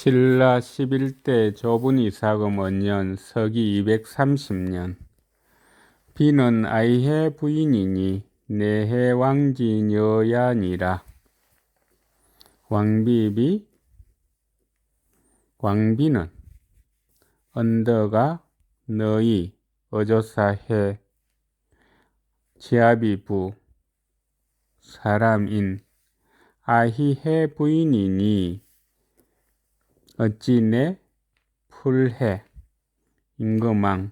신라 11대 조분 이사금 원년 서기 230년. 비는 아이해 부인이니 내해 왕지녀야니라. 왕비비 왕비는 언더가 너희 어조사해. 지아비부 사람인 아히해 부인이니 어찌 내 풀해 임금왕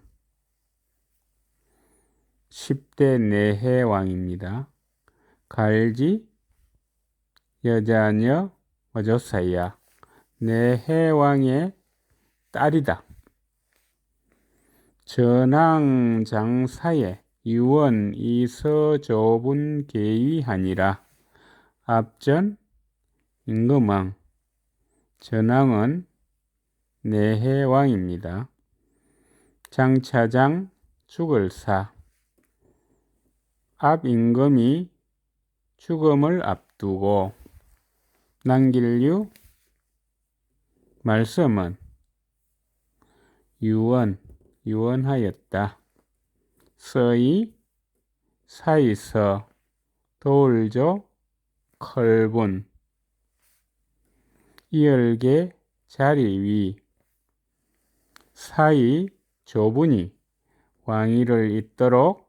10대 내해 왕입니다. 갈지 여자녀 어조사야 내해 왕의 딸이다. 전왕장사에 유원 이서조분 계위하니라 앞전 임금왕 전왕은 내해왕입니다. 장차장 죽을 사. 앞 임금이 죽음을 앞두고 남길류 말씀은 유언, 유언하였다. 서이 사이서 도울조 컬분 이열계 자리 위 사이 조분이 왕위를 잇도록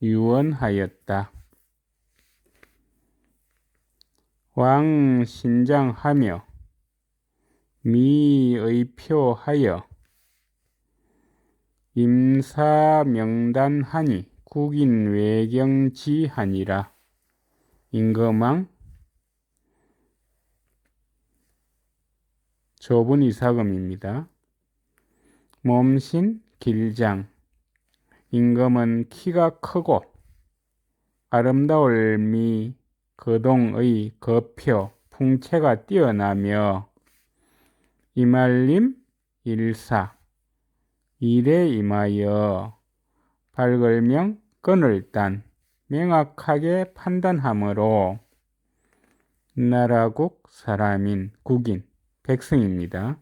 유언하였다. 왕 신장하며 미의표하여 임사명단하니 국인 외경지하니라 임금왕 조분 이사금입니다. 몸신 길장 임금은 키가 크고 아름다울 미 거동의 거표 풍채가 뛰어나며 이말림 일사 일에 임하여 발걸명 끈을 딴 명확하게 판단함으로 나라국 사람인 국인 백성입니다.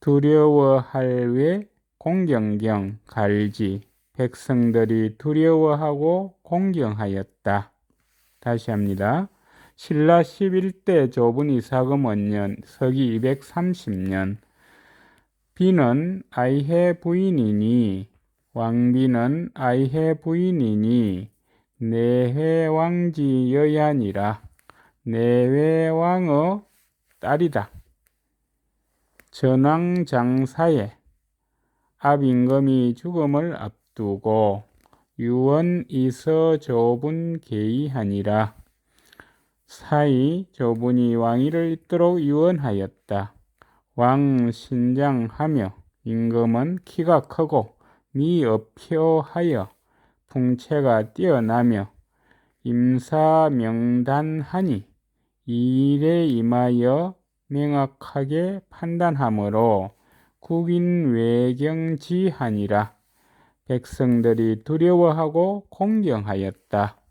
두려워할 외 공경경 갈지 백성들이 두려워하고 공경하였다. 다시 합니다. 신라 11대 조분 이사금 원년 서기 230년 비는 아이해 부인이니 왕비는 아이해 부인이니 내해 왕지 여야니라 내외 왕의 딸이다. 전왕장사에 압임금이 죽음을 앞두고 유언 이서 조분 계의하니라. 사이 조분이 왕위를 잇도록 유언하였다. 왕 신장하며 임금은 키가 크고 미업표하여 풍채가 뛰어나며 임사명단하니 이 일에 임하여 명확하게 판단하므로 국인 외경지하니라 백성들이 두려워하고 공경하였다.